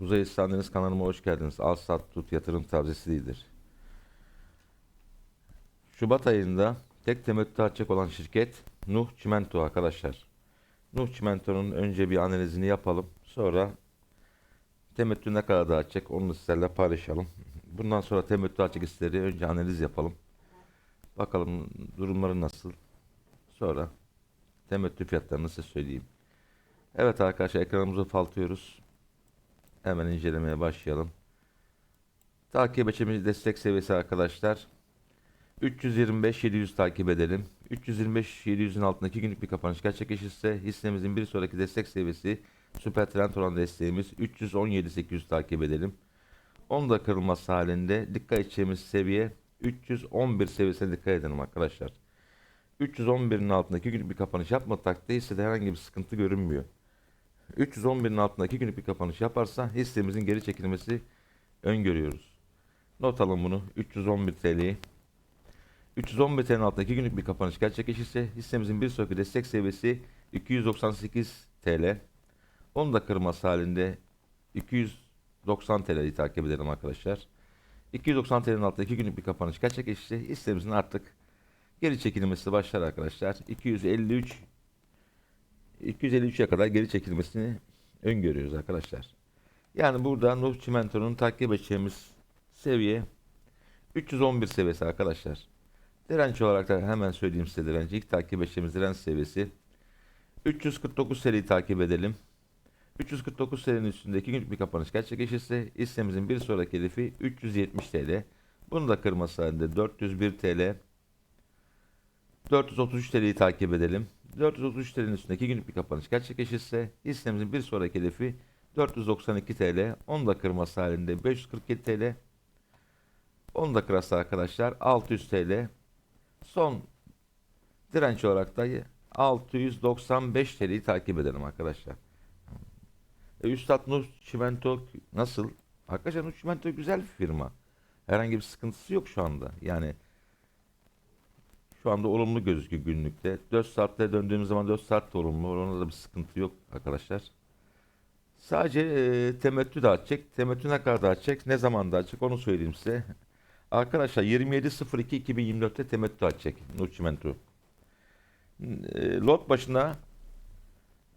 Uzay İstandeniz kanalıma hoş geldiniz. Al sat tut yatırım tavsiyesi değildir. Şubat ayında tek temettü açacak olan şirket Nuh Çimento arkadaşlar. Nuh Çimento'nun önce bir analizini yapalım. Sonra temettü ne kadar dağıtacak onu da sizlerle paylaşalım. Bundan sonra temettü açık hisseleri önce analiz yapalım. Bakalım durumları nasıl. Sonra temettü fiyatlarını size söyleyeyim. Evet arkadaşlar ekranımızı ufaltıyoruz. Hemen incelemeye başlayalım. Takip edeceğimiz destek seviyesi arkadaşlar. 325-700 takip edelim. 325-700'ün altındaki günlük bir kapanış gerçekleşirse hissemizin bir sonraki destek seviyesi süper trend olan desteğimiz 317-800 takip edelim. Onun da kırılması halinde dikkat edeceğimiz seviye 311 seviyesine dikkat edelim arkadaşlar. 311'in altındaki günlük bir kapanış yapmadığı takdirde hissede herhangi bir sıkıntı görünmüyor. 311'in altındaki günlük bir kapanış yaparsa hissemizin geri çekilmesi öngörüyoruz. Not alın bunu 311 TL'yi. 311 TL'nin altındaki günlük bir kapanış gerçekleşirse hissemizin bir sonraki destek seviyesi 298 TL. Onu da kırması halinde 290 TL'yi takip edelim arkadaşlar. 290 TL'nin altındaki günlük bir kapanış gerçekleşirse hissemizin artık geri çekilmesi başlar arkadaşlar. 253 253'e kadar geri çekilmesini öngörüyoruz arkadaşlar. Yani burada Nuh Çimento'nun takip edeceğimiz seviye 311 seviyesi arkadaşlar. Direnç olarak da hemen söyleyeyim size direnci. İlk takip edeceğimiz direnç seviyesi 349 seriyi takip edelim. 349 serinin üstündeki günlük bir kapanış gerçekleşirse hissemizin bir sonraki hedefi 370 TL. Bunu da kırması halinde 401 TL 433 TL'yi takip edelim. 433 TL'nin üstündeki günlük bir kapanış gerçekleşirse hissemizin bir sonraki hedefi 492 TL. Onu da kırması halinde 547 TL. Onu da kırarsa arkadaşlar 600 TL. Son direnç olarak da 695 TL'yi takip edelim arkadaşlar. E, Üstad Nur Çimento nasıl? Arkadaşlar Nur Çimento güzel bir firma. Herhangi bir sıkıntısı yok şu anda. Yani şu anda olumlu gözüküyor günlükte. 4 saatte döndüğümüz zaman 4 saat de olumlu. Onda da bir sıkıntı yok arkadaşlar. Sadece e, temettü dağıtacak. Temettü ne kadar dağıtacak? Ne zaman dağıtacak? Onu söyleyeyim size. Arkadaşlar 27.02.2024'te temettü dağıtacak Nur Çimento. E, lot başına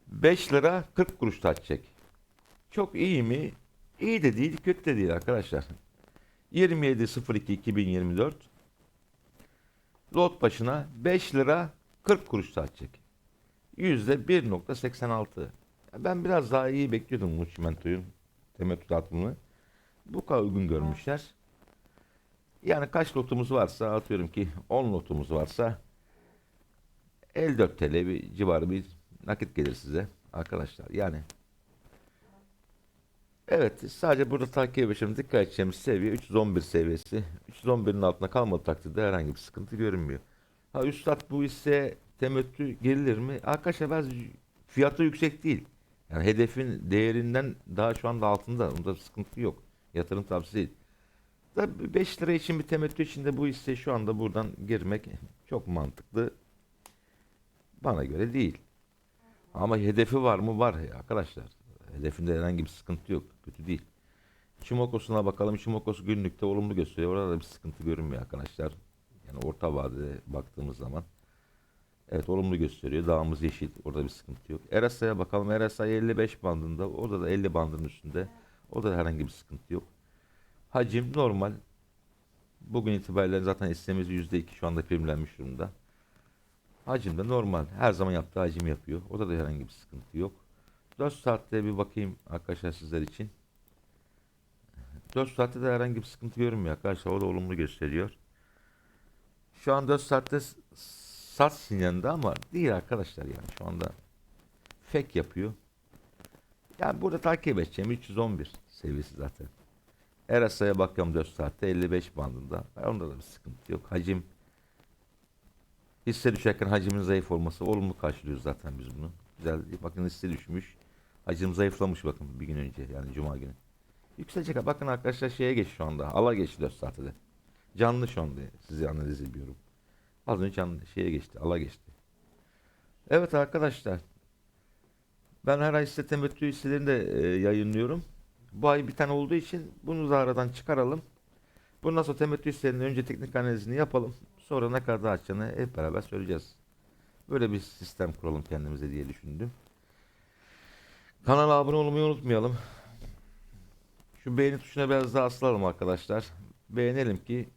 5 lira 40 kuruş dağıtacak. Çok iyi mi? İyi de değil, kötü de değil arkadaşlar. 27.02.2024 lot başına 5 lira 40 kuruş dağıtacak. Yüzde 1.86. Ya Ben biraz daha iyi bekliyordum bu çimentoyun temettü dağıtımını. Bu kadar uygun görmüşler. Yani kaç lotumuz varsa atıyorum ki 10 lotumuz varsa 54 TL bir civarı bir nakit gelir size arkadaşlar. Yani Evet sadece burada takip edeceğimiz dikkat edeceğimiz seviye 311 seviyesi. 311'in altına kalmadığı takdirde herhangi bir sıkıntı görünmüyor. Ha üstad bu ise temettü gerilir mi? Arkadaşlar biraz fiyatı yüksek değil. Yani hedefin değerinden daha şu anda altında. Onda sıkıntı yok. Yatırım tavsiyesi değil. Tabii 5 lira için bir temettü içinde bu hisse şu anda buradan girmek çok mantıklı. Bana göre değil. Ama hedefi var mı? Var ya arkadaşlar. Hedefinde herhangi bir sıkıntı yok. Kötü değil. Çimokos'una bakalım. Çimokos günlükte olumlu gösteriyor. Orada da bir sıkıntı görünmüyor arkadaşlar. Yani orta vadede baktığımız zaman. Evet olumlu gösteriyor. Dağımız yeşil. Orada bir sıkıntı yok. Erasa'ya bakalım. Erasa 55 bandında. Orada da 50 bandının üstünde. Orada da herhangi bir sıkıntı yok. Hacim normal. Bugün itibariyle zaten hissemiz %2 şu anda primlenmiş durumda. Hacim de normal. Her zaman yaptığı hacim yapıyor. Orada da herhangi bir sıkıntı yok. 4 saatte bir bakayım arkadaşlar sizler için. 4 saatte de herhangi bir sıkıntı görünmüyor arkadaşlar. O da olumlu gösteriyor. Şu an 4 saatte sat sinyalinde ama değil arkadaşlar yani şu anda fake yapıyor. Yani burada takip edeceğim 311 seviyesi zaten. Erasa'ya bakıyorum 4 saatte 55 bandında. Onda da bir sıkıntı yok. Hacim hisse düşerken hacimin zayıf olması olumlu karşılıyoruz zaten biz bunu. Güzel. Bakın hisse düşmüş. Hacim zayıflamış bakın bir gün önce yani cuma günü. Yükselecek. Bakın arkadaşlar şeye geç şu anda. Ala geçti 4 saatte. Canlı şu anda sizi analiz ediyorum. Az önce canlı şeye geçti. Ala geçti. Evet arkadaşlar. Ben her ay size temettü hisselerini de e, yayınlıyorum. Bu ay bir tane olduğu için bunu da aradan çıkaralım. Bundan sonra temettü hisselerinin önce teknik analizini yapalım. Sonra ne kadar açacağını hep beraber söyleyeceğiz. Böyle bir sistem kuralım kendimize diye düşündüm. Kanala abone olmayı unutmayalım. Şu beğeni tuşuna biraz daha asılalım arkadaşlar. Beğenelim ki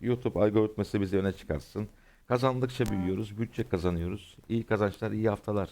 YouTube algoritması bizi öne çıkarsın. Kazandıkça büyüyoruz, bütçe kazanıyoruz. İyi kazançlar, iyi haftalar.